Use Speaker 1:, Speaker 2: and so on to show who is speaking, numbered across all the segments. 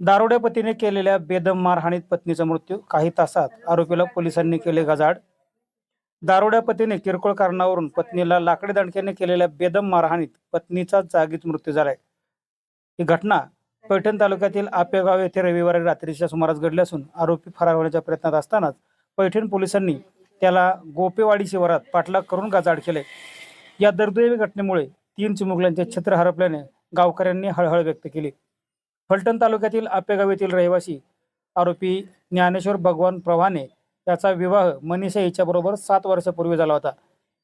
Speaker 1: दारुड्या पतीने केलेल्या बेदम मारहाणीत पत्नीचा मृत्यू. काही तासात आरोपीला पोलिसांनी केले गजाड दारुड्या पतीने किरकोळ कारणावरून पत्नीला लाकडी दणक्याने केलेल्या बेदम मारहाणीत पत्नीचा जागीच मृत्यू झालाय. ही घटना पैठण तालुक्यातील आपेगाव येथे रविवारी रात्रीच्या सुमारास घडली असून आरोपी फरार होण्याच्या प्रयत्नात असतानाच पैठण पोलिसांनी त्याला गोपेवाडी शिवारात पाठलाग करून गजाड केले या दुर्दैवी घटनेमुळे तीन चिमुकल्यांचे छत्र हरपल्याने गावकऱ्यांनी हळहळ व्यक्त केली. फलटण तालुक्यातील आपेगाव येथील रहिवासी आरोपी ज्ञानेश्वर भगवान प्रवाने याचा विवाह मनीषा हिच्याबरोबर सात वर्षापूर्वी झाला होता.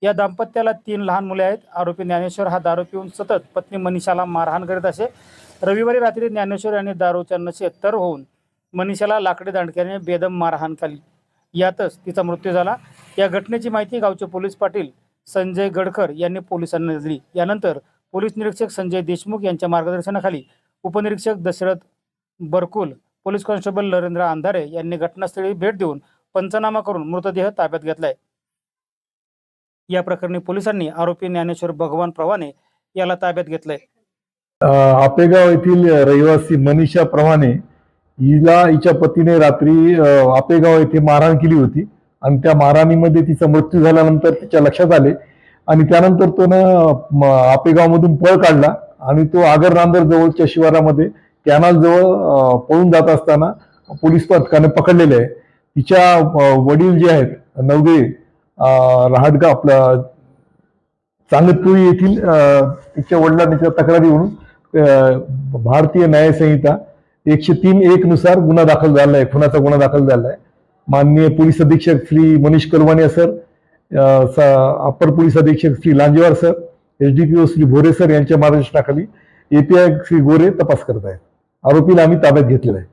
Speaker 1: या दाम्पत्याला तीन लहान मुले आहेत. आरोपी ज्ञानेश्वर हा दारू पिऊन सतत पत्नी मनीषाला मारहाण करीत असे. रविवारी रात्री ज्ञानेश्वर यांनी दारूच्या नशेत तर होऊन मनीषाला लाकडी दांडक्याने बेदम मारहाण केली. यातच तिचा मृत्यू झाला. या घटनेची माहिती गावचे पोलीस पाटील संजय गडकर यांनी पोलिसांना दिली. यानंतर पोलीस निरीक्षक संजय देशमुख यांच्या मार्गदर्शनाखाली उपनिरीक्षक दशरथ बरकुल पोलीस कॉन्स्टेबल नरेंद्र अंधारे यांनी घटनास्थळी भेट देऊन पंचनामा करून मृतदेह ताब्यात घेतलाय. या प्रकरणी पोलिसांनी आरोपी ज्ञानेश्वर भगवान प्रवाने याला ताब्यात घेतलंय.
Speaker 2: आपेगाव येथील रहिवासी मनीषा प्रमाणे हिला हिच्या पतीने रात्री आपेगाव येथे मारहाण केली होती आणि त्या मारहाणीमध्ये तिचा मृत्यू झाल्यानंतर तिच्या लक्षात आले आणि त्यानंतर तो आपेगावमधून पळ काढला. आणि तो आगर नांदर जवळच्या शिवारामध्ये कॅनल जवळ पळून जात असताना पोलीस पथकाने पकडलेले आहे. तिच्या वडील जे आहेत नवगे रहाटगा आपला चांगतपुरी येथील तिच्या वडिलांच्या त्या तक्रारी म्हणून भारतीय न्यायसंहिता एकशे तीन एक नुसार गुन्हा दाखल झाला आहे. खुनाचा गुन्हा दाखल झाला आहे. माननीय पोलीस अधीक्षक श्री मनीष करवानिया सर स- अप्पर पोलीस अधीक्षक Shri Lanjewar sir H D P O Shri Bhore sir यांच्या मार्गदर्शनाखाली एपीआय श्री गोरे तपास करत आहेत. आरोपीला आम्ही ताब्यात घेतलेला आहे.